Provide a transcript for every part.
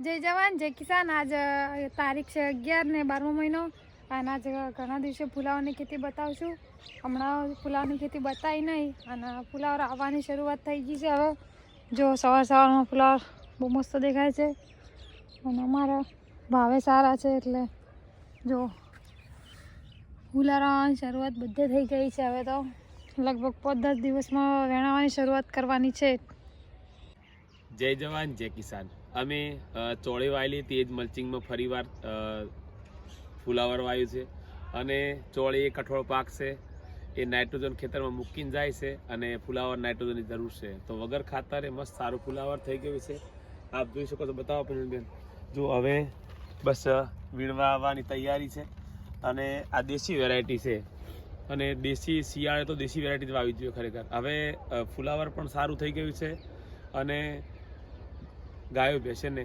જય જવાન, જય કિસાન. આજ તારીખ છે અગિયાર ને બારમો મહિનો. અને આજ ઘણા દિવસે ફુલાવરની ખેતી બતાવશું. હમણાં ફુલાવની ખેતી બતાવી નહીં, અને ફુલાવર આવવાની શરૂઆત થઈ ગઈ છે હવે. જો સવાર સવારમાં ફુલાવર બહુ મસ્ત દેખાય છે. અને અમારા ભાવે સારા છે એટલે જો ફુલાવવાની શરૂઆત બધે થઈ ગઈ છે હવે તો. લગભગ પાંચ દસ દિવસમાં વેણાવાની શરૂઆત કરવાની છે. જય જવાન, જય કિસાન. અમે ચોળે વાયેલી તે જ મલ્ચિંગમાં ફરીવાર ફુલાવર વાવ્યું છે. અને ચોળી એ કઠોળ પાક છે, એ નાઇટ્રોજન ખેતરમાં મૂકીને જાય છે અને ફુલાવર નાઇટ્રોજનની જરૂર છે. તો વગર ખાતરે મસ્ત સારું ફુલાવર થઈ ગયું છે. આપ જોઈ શકો છો, બતાવો બેન. જો હવે બસ વીણવા આવવાની તૈયારી છે અને આ દેશી વેરાયટી છે. અને દેશી શિયાળે તો દેશી વેરાયટી જ વાવી જોઈએ ખરેખર. હવે ફુલાવર પણ સારું થઈ ગયું છે અને ગાયો બેસે ને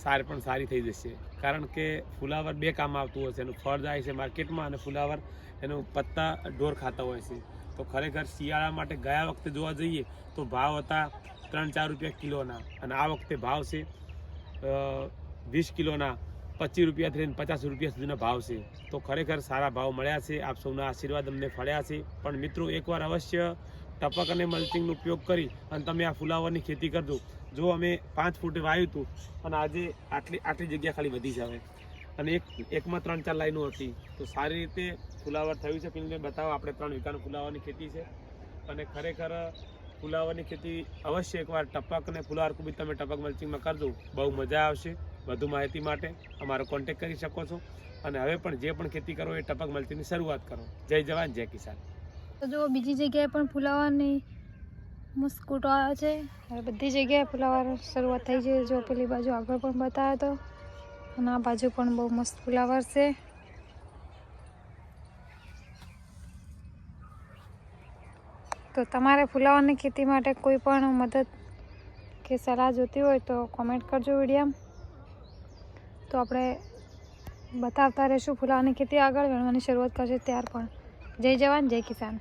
સાર પણ સારી થઈ જશે. કારણ કે ફુલાવર બે કામ આવતું હોય છે. એનું ફળ જાય છે માર્કેટમાં અને ફુલાવર એનું પત્તા ઢોર ખાતા હોય છે. તો ખરેખર શિયાળા માટે ગયા વખતે જોવા જઈએ તો ભાવ હતા ત્રણ ચાર રૂપિયા કિલોના અને આ વખતે ભાવ છે વીસ કિલોના, પચીસ રૂપિયાથી લઈને પચાસ રૂપિયા સુધીના ભાવ છે. તો ખરેખર સારા ભાવ મળ્યા છે. આપ સૌના આશીર્વાદ અમને ફળ્યા છે. પણ મિત્રો, એકવાર અવશ્ય ટપક અને મલ્ચિંગનો ઉપયોગ કરી અને તમે આ ફુલાવરની ખેતી કરજો. જો અમે પાંચ ફૂટે વાવ્યું હતું અને આજે આટલી આટલી જગ્યા ખાલી વધી છે અને એક એકમાં ત્રણ ચાર લાઈનો હતી. તો સારી રીતે ફુલાવર થયું છે. પેલું બતાવો, આપણે ત્રણ વીઘાનું ફુલાવરની ખેતી છે. અને ખરેખર ફુલાવરની ખેતી અવશ્ય એકવાર ટપક અને ફુલાવર બી તમે ટપક મલ્ચિંગમાં કરજો. બહુ મજા આવશે. વધુ માહિતી માટે અમારો કોન્ટેક કરી શકો છો. અને હવે પણ જે પણ ખેતી કરો એ ટપક મલ્ચિંગની શરૂઆત કરો. જય જવાન, જય કિસાન. તો જો બીજી જગ્યાએ પણ ફુલાવાની મસ્ત આવ્યો છે. હવે બધી જગ્યાએ ફુલાવર શરૂઆત થઈ છે. જો પેલી બાજુ આગળ પણ બતાવ્યો તો. અને આ બાજુ પણ બહુ મસ્ત ફુલાવર છે. તો તમારે ફુલાવરની ખેતી માટે કોઈ પણ મદદ કે સલાહ જોતી હોય તો કોમેન્ટ કરજો વિડીયા તો આપણે બતાવતા રહીશું ફુલાવરની ખેતી આગળ વેણવાની શરૂઆત કરશે ત્યાર પણ. જય જવાન, જય કિસાન.